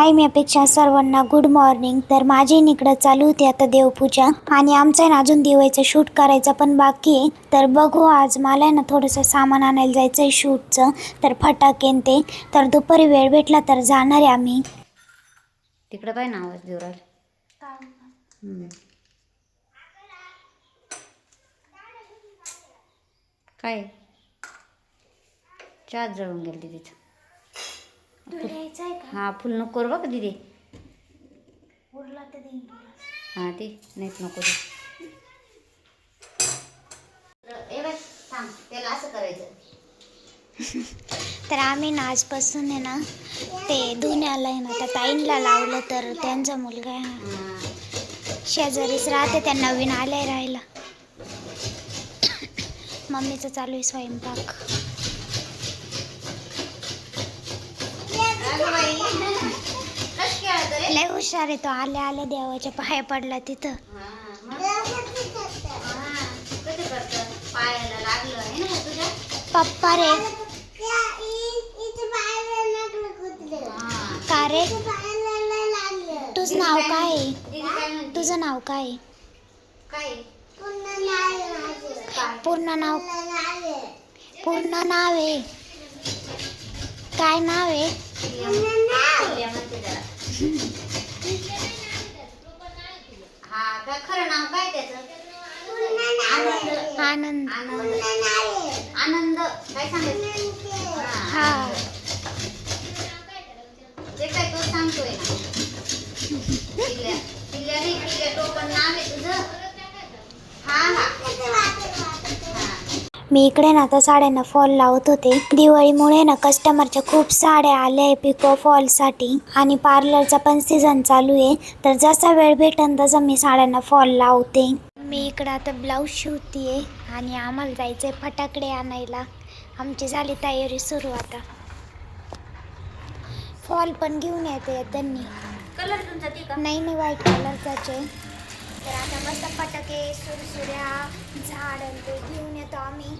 हाय मी अपेक्षा सर्वांना good morning तर माझी इकडं चालू होती आता देवपूजा. आणि आमचं ना अजून दिवाळीचं शूट करायचं पण बाकी आहे. तर बघू आज मला ना थोडंसं सामान आणायला जायचं आहे शूटचं तर फटाके ते. तर दुपारी वेळ भेटला तर जाणार आहे आम्ही. तिकडं काय नाव देवराज? काय? चार जळून गेली तिथं. हा फुल नको करू बघ दिदी? हा ते नाहीत नको दे त्याला असं करायचं. तर आम्ही ना आजपासून आहे ना ते धुण्याला आहे ना त्या ताईंला लावलं तर त्यांचा मुलगा आहे ना हा. शेजारीच राहते त्या नवीन आले राहायला. मम्मीचं चालू आहे स्वयंपाक. लय हुशार आहे तो. आल्या आल्या देवाच्या पाया पडला तिथं. पप्पा रे. का रे? तुझं नाव काय आहे? तुझं नाव काय आहे? काय पूर्ण नाव पूर्ण नाव आहे. काय नाव आहे बोलूया म्हणते जरा. हा काय खरं नाव काय त्याचं आनंद. आनंद. काय सांगायचं हा. जे काय तो सांगतोय मी इकडे ना आता साड्यांना फॉल लावत होते. दिवाळीमुळे ना कस्टमरच्या खूप साड्या आल्या आहे पिको फॉलसाठी आणि पार्लरचा पण सीझन चालू आहे. तर जसा वेळ भेटेल तसा मी साड्यांना फॉल लावते. मी इकडं आता ब्लाऊज शिवते आणि आम्हाला जायचं आहे फटाकडे आणायला. आमची झाली तयारी सुरू आता. फॉल पण घेऊन येते त्यांनी. कलर तुमचा ती का? नाही नाही व्हाईट कलरचाच आहे तर आता मस्त फटाके सुरसुऱ्या झाड आणि ते घेऊन येतो आम्ही.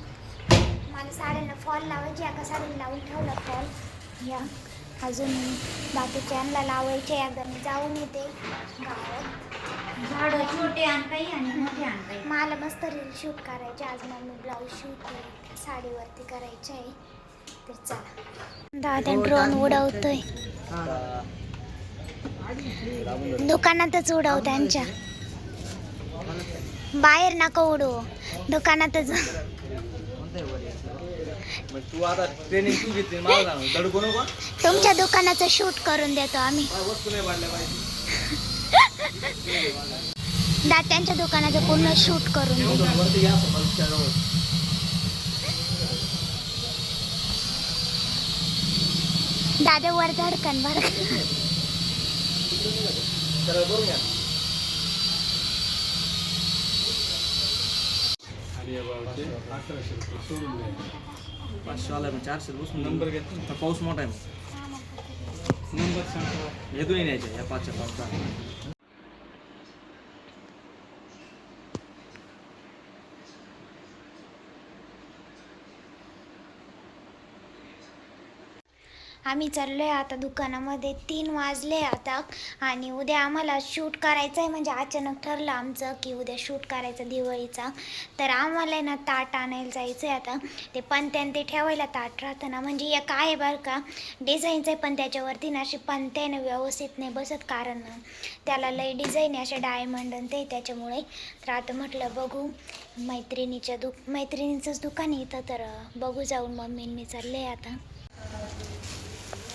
मला साड्यांना फॉल लावायची एका साडीला लावून ठेवला फॉल या. अजून बाकीच्यांना लावायचे एकदा मी जाऊन येते. गावात. झाड छोटे आण मोठे मला मस्त रील शूट करायचे. आज मम्मी ब्लाऊज शूट साडीवरती करायचे आहे. तर चला. दादा ड्रोन उडवतोय. दुकानातच उडव त्यांच्या. बाहेर नका उडू दुकानातच. मग तू आता ट्रेनिंग तू घेतली मला सांग दडकू नको तुमच्या दुकानाचं शूट करून देतो आम्ही. काय वस्तू नाही पाडल्या पाहिजे दा त्यांच्या दुकानाचं पूर्ण शूट करून. दादा वर धडकन बरं पाचशे आला चारशे नंबर पाऊस मोठा आहे. नंबर सांग. हे दोन्ही न्यायचे या पाचशे पाच आम्ही चाललो आहे आता दुकानामध्ये. तीन वाजले आता आणि उद्या आम्हाला शूट करायचं आहे म्हणजे अचानक ठरलं आमचं की उद्या शूट करायचं दिवाळीचा. तर आम्हाला आहे ना ताट आणायला जायचं आहे आता. ते पंत्यान ते ठेवायला ताट राहतं ना. म्हणजे एक आहे बरं का डिझाईनचं आहे पण त्याच्यावरती ना अशी पणत्या आहे ना व्यवस्थित नाही बसत कारण त्याला लई डिझाईन आहे असे डायमंड आणि ते त्याच्यामुळे. तर आता म्हटलं बघू मैत्रिणीच्या दु मैत्रिणीचंच दुकान आहे इथं. तर बघू जाऊन मम्मी मी चालले आता.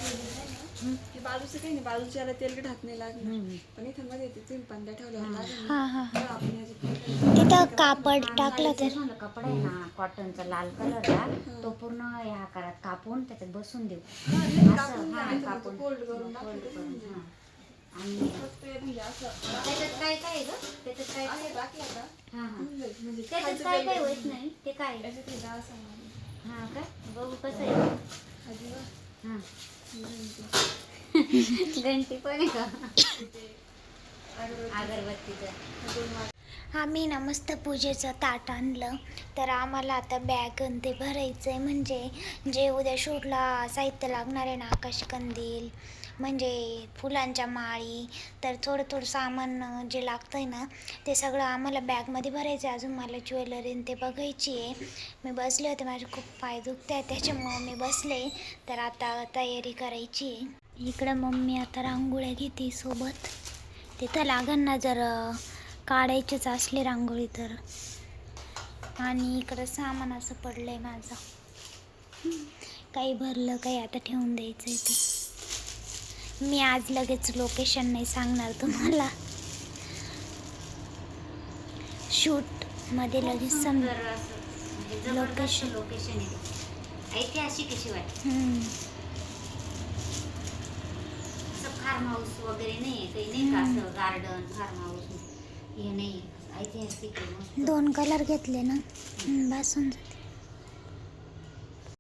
हे बाजूचं काही नाही बाजूच्याला तेलकट हात नाही लागणार. पण इथं मध्ये ते तीन पंध्या ठेवल्यावर लागेल हां हां ना. आपण याचे तिथं कापड टाकलं तर. म्हणलं कपडा आहे ना कॉटनचा लाल कलरचा तो पूर्ण या आकारात कापून त्याच्यात बसून देऊ. असं हा कापून. फोल्ड करून fold करून, हा. आणि फक्त हे म्हणजे असं त्याच्यात काय काय आहे ग? त्याच्यात काय काय असं टाकलं का हा हा. होऊन जाईल. म्हणजे त्याच्यात काय काय होत नाही? ते काय आहे? याच्यात हे डाळ सांगा. हा काय बघू कसं आहे. म्हणजे घंटी पण आहे का आम्ही ना मस्त पूजेचं ताट आणलं. तर आम्हाला आता बॅग ते भरायचं आहे म्हणजे जे उद्या शूटला साहित्य लागणार आहे ना आकाशकंदील म्हणजे फुलांच्या माळी तर थोडं थोडं सामान जे लागतं आहे ना ते सगळं आम्हाला बॅगमध्ये भरायचं आहे अजून मला ज्वेलरी ते बघायची आहे मी बसले होते माझे खूप पाय दुखत आहे त्याच्यामुळं मी बसले. तर आता तयारी करायची. आहे इकडं मम्मी आता रांगोळ्या घेते सोबत. तिथं लागन ना जर काढायचीच काढायचेच असले रांगोळी तर. आणि इकडं सामान असं पडलं आहे माझं. काही भरलं काही आता ठेवून द्यायचं आहे ते. मी आज लगेच लोकेशन नाही सांगणार तुम्हाला. शूटमध्ये लगेच जबरदस्त Location. लोकेशन आहे. ऐतिहासिक अशी वाटते. असं फार्म हाऊस वगैरे नाही काही नाही का असं गार्डन फार्म हाऊस हे नाही ऐतिहासिक दोन कलर घेतले ना. हम्म, बस होऊन जाते